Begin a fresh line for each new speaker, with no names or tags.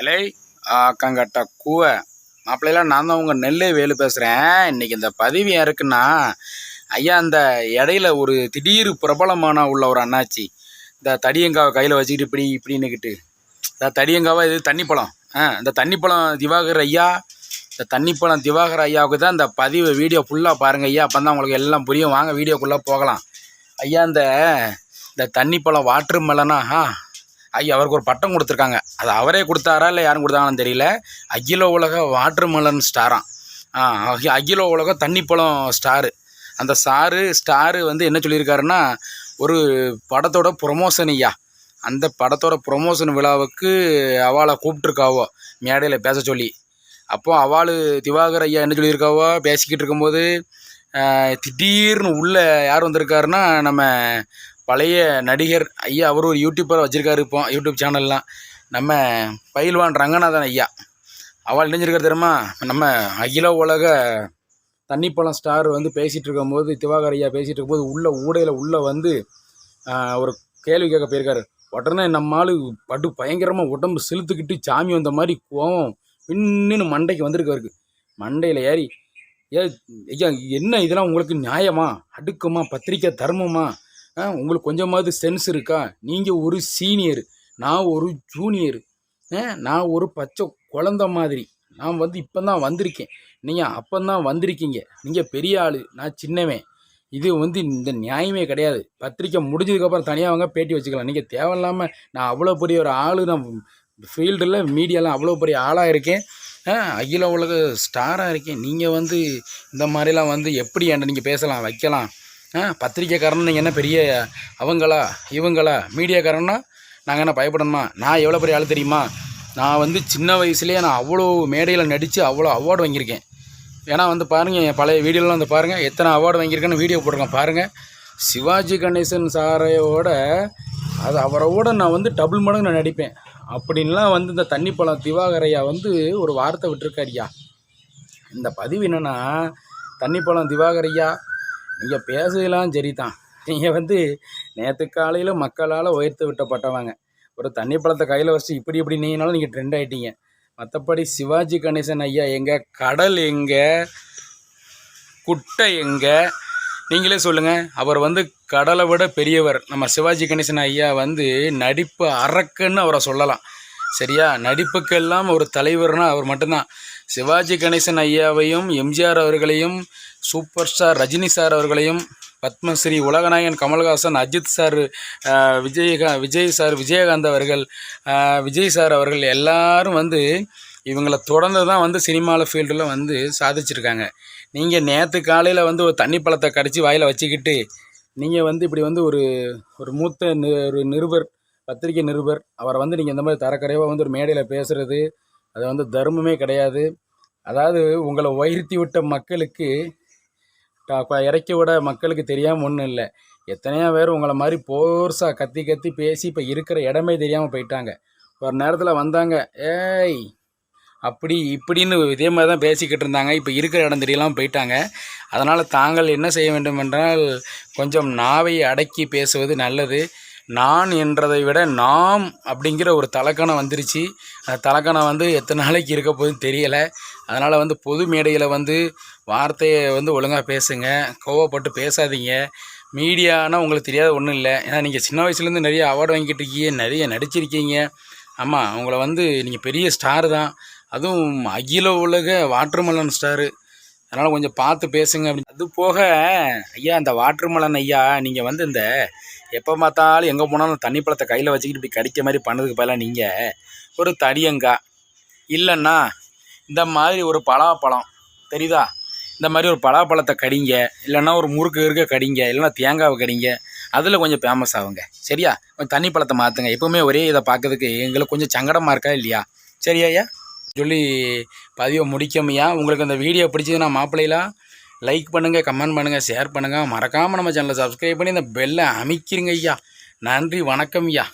இலை கங்கட்ட கூவை. மாப்பிள்ளையில நான் தான் உங்கள் நெல்லை வேலு பேசுகிறேன் இன்றைக்கி இந்த பதிவு ஏன் இருக்குன்னா ஐயா இந்த இடையில ஒரு திடீர் பிரபலமான உள்ள ஒரு அண்ணாச்சி. இந்த தடியங்காவை கையில் வச்சுக்கிட்டு இப்படி இப்படின்னுக்கிட்டு. இந்த தடியங்காவை இது? தண்ணிப்பழம். ஆ இந்த தண்ணிப்பழம் திவாகர் ஐயா இந்த தண்ணிப்பழம் திவாகர் ஐயாவுக்கு தான் இந்த பதிவு வீடியோ ஃபுல்லாக பாருங்கள் ஐயா. அப்போ தான் உங்களுக்கு எல்லாம் புரியும். வாங்க வீடியோக்குள்ளே போகலாம். ஐயா இந்த இந்த தண்ணிப்பழம் வாட்டர் மெலனா ஆ ஐயா அவருக்கு ஒரு பட்டம் கொடுத்துருக்காங்க. அது அவரே கொடுத்தாரா இல்லை யாரும் கொடுத்தாங்கன்னு தெரியல. அகில உலக வாட்டர்மெலன் ஸ்டாராம் அகில உலக தண்ணிப்பழம் ஸ்டாரு. அந்த ஸ்டாரு ஸ்டாரு வந்து என்ன சொல்லியிருக்காருன்னா ஒரு படத்தோட ப்ரொமோஷன் ஐயா. அந்த படத்தோட ப்ரொமோஷன் விழாவுக்கு அவளை கூப்பிட்ருக்காவோ மேடையில் பேச சொல்லி. அப்போது அவள் திவாகர் ஐயா என்ன சொல்லியிருக்காவோ பேசிக்கிட்டு இருக்கும்போது திடீர்னு உள்ளே யார் வந்திருக்காருன்னா நம்ம பழைய நடிகர் ஐயா அவர் ஒரு யூடியூப்பரை வச்சுருக்காரு இப்போ யூடியூப் சேனல்லாம் நம்ம பயில்வான் ரங்கநாதன் ஐயா. அவள் இணைஞ்சிருக்காரு தெரியுமா? நம்ம அகில உலக தண்ணிப்பழம் ஸ்டார் வந்து பேசிகிட்டு இருக்கும்போது திவாகர் ஐயா பேசிகிட்டு இருக்கும்போது உள்ள ஊடையில் உள்ளே வந்து ஒரு கேள்வி கேட்க போயிருக்காரு. உடனே நம்ம ஆள் படு பயங்கரமாக உடம்பு செலுத்துக்கிட்டு சாமி வந்த மாதிரி கோவம் பின்னு மண்டைக்கு வந்திருக்காருக்கு மண்டையில் ஏறி ஏ ஐயா என்ன இதெல்லாம் உங்களுக்கு நியாயமா? அடுக்குமா? பத்திரிக்கை தர்மமா? உங்களுக்கு கொஞ்சமாவது சென்ஸ் இருக்கா? நீங்கள் ஒரு சீனியர் நான் ஒரு ஜூனியர் நான் ஒரு பச்சை குழந்த மாதிரி. நான் வந்து இப்போ தான் வந்திருக்கேன். நீங்கள் அப்போ தான் வந்திருக்கீங்க. நீங்கள் பெரிய ஆள். நான் சின்னவன். இது வந்து இந்த நியாயமே கிடையாது. பத்திரிக்கை முடிஞ்சதுக்கப்புறம் தனியாக வாங்க பேட்டி வச்சுக்கலாம். நீங்கள் தேவையில்லாமல் நான் அவ்வளோ பெரிய ஒரு ஆள். நான் ஃபீல்டில் மீடியாலாம் அவ்வளோ பெரிய ஆளாக இருக்கேன். அகில உலக ஸ்டாராக இருக்கேன். நீங்கள் வந்து இந்த மாதிரிலாம் வந்து எப்படி என்ன நீங்கள் பேசலாம் வைக்கலாம்? பத்திரிக்கைக்காரன் நீங்கள் என்ன பெரிய அவங்களா இவங்களா? மீடியாக்காரன்னா நாங்கள் என்ன பயப்படணுமா? நான் எவ்வளோ பெரிய ஆள் தெரியுமா? நான் வந்து சின்ன வயசுலேயே நான் அவ்வளோ மேடையில் நடித்து அவ்வளோ அவார்டு வாங்கியிருக்கேன். ஏன்னா வந்து பாருங்கள் என் பழைய வீடியோலாம் வந்து பாருங்கள் எத்தனை அவார்டு வாங்கியிருக்கேன்னு வீடியோ போட்டிருக்கேன் பாருங்கள் சிவாஜி கணேசன் சாரையோட அது அவரோட நான் வந்து டபுள் மடங்கு நான் நடிப்பேன். அப்படின்லாம் வந்து இந்த தண்ணி பழம் திவாகரையா வந்து ஒரு வார்த்தை விட்டுருக்காருயா இந்த பதிவு என்னென்னா தண்ணி பழம் திவாகரையா நீங்கள் பேசலாம் சரி தான் நீங்கள் வந்து நேற்று காலையில் மக்களால் உயர்த்து விட்டப்பட்டவங்க. ஒரு தண்ணி பழத்தை கையில் வச்சு இப்படி இப்படி நீங்கனாலும் நீங்கள் ட்ரெண்ட் ஆகிட்டீங்க மற்றபடி சிவாஜி கணேசன் ஐயா எங்கே கடல் எங்கே குட்டை எங்கே நீங்களே சொல்லுங்கள் அவர் வந்து கடலை விட பெரியவர். நம்ம சிவாஜி கணேசன் ஐயா வந்து நடிப்பு அரக்கன்னு அவரை சொல்லலாம். சரியா? நடிப்புக்கெல்லாம் ஒரு தலைவர்னால் அவர் மட்டும்தான். சிவாஜி கணேசன் ஐயாவையும் எம்ஜிஆர் அவர்களையும் சூப்பர் ஸ்டார் ரஜினி சார் அவர்களையும் பத்மஸ்ரீ உலகநாயகன் கமல்ஹாசன் அஜித் சார் விஜயகா விஜய் சார் விஜயகாந்த் அவர்கள் விஜய் சார் அவர்கள் எல்லாரும் வந்து இவங்களை தொடர்ந்து தான் வந்து சினிமாவில் ஃபீல்டில் வந்து சாதிச்சிருக்காங்க. நீங்கள் நேற்று காலையில் வந்து ஒரு தண்ணி பழத்தை கடிச்சு வாயில் வச்சுக்கிட்டு நீங்கள் வந்து இப்படி வந்து ஒரு ஒரு மூத்த நி ஒரு நிருபர் பத்திரிகை நிருபர் அவரை வந்து நீங்கள் இந்த மாதிரி தரக்குறைவாக வந்து ஒரு மேடையில் பேசுகிறது அது வந்து தர்மமே கிடையாது. அதாவது உங்களை உயர்த்தி விட்ட மக்களுக்கு இறக்கி விட மக்களுக்கு தெரியாமல் ஒன்றும் இல்லை. எத்தனையோ பேர் உங்களை மாதிரி போர்ஸாக கத்தி கத்தி பேசி இப்போ இருக்கிற இடமே தெரியாமல் போயிட்டாங்க. ஒரு நேரத்தில் வந்தாங்க ஏய் அப்படி இப்படின்னு இதே மாதிரி தான் பேசிக்கிட்டு இருந்தாங்க. இப்போ இருக்கிற இடம் தெரியலாம் போயிட்டாங்க. அதனால் தாங்கள் என்ன செய்ய வேண்டும் என்றால் கொஞ்சம் நாவை அடக்கி பேசுவது நல்லது. நான் என்றதை விட நாம் அப்படிங்கிற ஒரு தலக்கணம் வந்துருச்சு. அந்த தலக்கணம் வந்து எத்தனை நாளைக்கு இருக்க போதுன்னு தெரியலை. அதனால் வந்து பொது மேடையில் வந்து வார்த்தையை வந்து ஒழுங்காக பேசுங்க. கோவப்பட்டு பேசாதீங்க. மீடியானா உங்களுக்கு தெரியாத ஒன்றும் இல்லை. ஏன்னா நீங்கள் சின்ன வயசுலேருந்து நிறைய அவார்டு வாங்கிட்டு இருக்கீங்க நிறைய நடிச்சிருக்கீங்க. ஆமாம் உங்களை வந்து நீங்கள் பெரிய ஸ்டார் தான். அதுவும் அகில உலக வாட்டர்மலன் ஸ்டாரு அதனால் கொஞ்சம் பார்த்து பேசுங்க அப்படின்னு. அது போக ஐயா இந்த வாட்டர்மலன் ஐயா நீங்கள் வந்து இந்த எப்போ பார்த்தாலும் எங்கே போனாலும் தண்ணி பழத்தை கையில் வச்சுக்கிட்டு இப்படி கடிக்க மாதிரி பண்ணதுக்கு பதிலாக நீங்கள் ஒரு தடியங்காய் இல்லைன்னா இந்த மாதிரி ஒரு பலாப்பழம் தெரியுதா? இந்த மாதிரி ஒரு பலாப்பழத்தை கடிங்க இல்லைன்னா ஒரு முறுக்கு இருக்க கடிங்க இல்லைன்னா தேங்காவை கடிங்க அதில் கொஞ்சம் ஃபேமஸ் ஆகுங்க. சரியா? கொஞ்சம் தண்ணி பழத்தை மாற்றுங்க எப்போவுமே ஒரே இதை பார்க்கறதுக்கு எங்களுக்கு கொஞ்சம் சங்கடமாக இருக்கா இல்லையா? சரியா ஐயா. சொல்லி பதிவை முடிக்கமையா. உங்களுக்கு அந்த வீடியோ பிடிச்சதுன்னா மாப்பிள்ளைலாம் லைக் பண்ணுங்கள் கமெண்ட் பண்ணுங்கள் ஷேர் பண்ணுங்கள் மறக்காமல் நம்ம சேனலை சப்ஸ்கிரைப் பண்ணி இந்த பெல்லை அமைக்கிறீங்க ஐயா. நன்றி வணக்கம் ஐயா.